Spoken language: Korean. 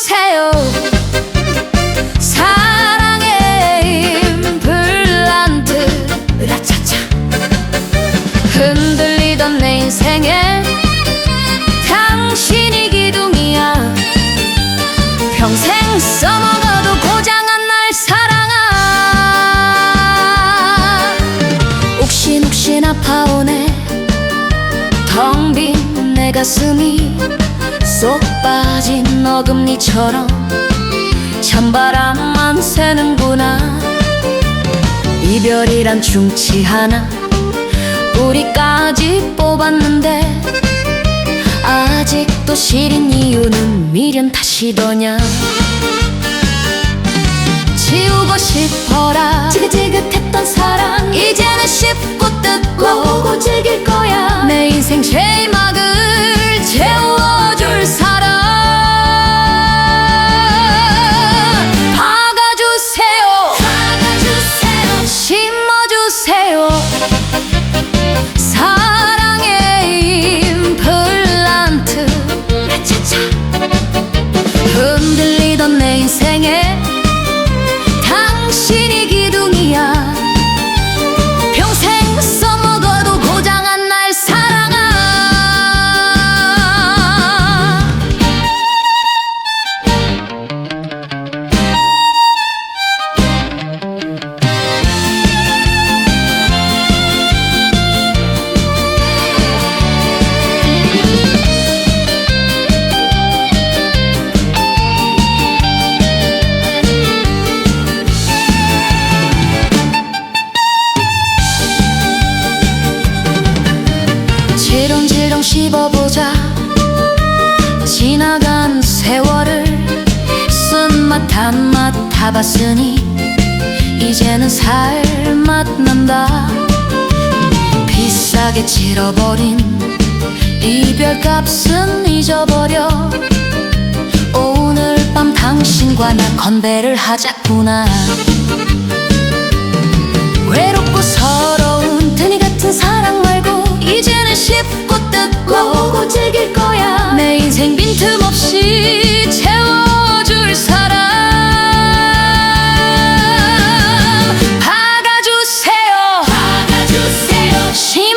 주세요. 사랑의 임플란트 으라차차. 흔들리던 내 인생에 당신이 기둥이야. 평생 써먹어도 고장한 날 사랑아. 욱신욱신 아파오네. 텅 빈 내 가슴이. 쏙 빠진 어금니처럼 찬바람만 새는구나. 이별이란 중치 하나 우리까지 뽑았는데 아직도 시린 이유는 미련 탓이더냐. 지우고 싶어라. 지긋지긋했던 사랑. 이제는 쉽고 뜯고 맛보고 즐길 지렁지렁 씹어보자. 지나간 세월을 쓴맛 단맛 다 봤으니 이제는 살맛 난다. 비싸게 치러버린 이별값은 잊어버려. 오늘 밤 당신과 나 건배를 하자꾸나 She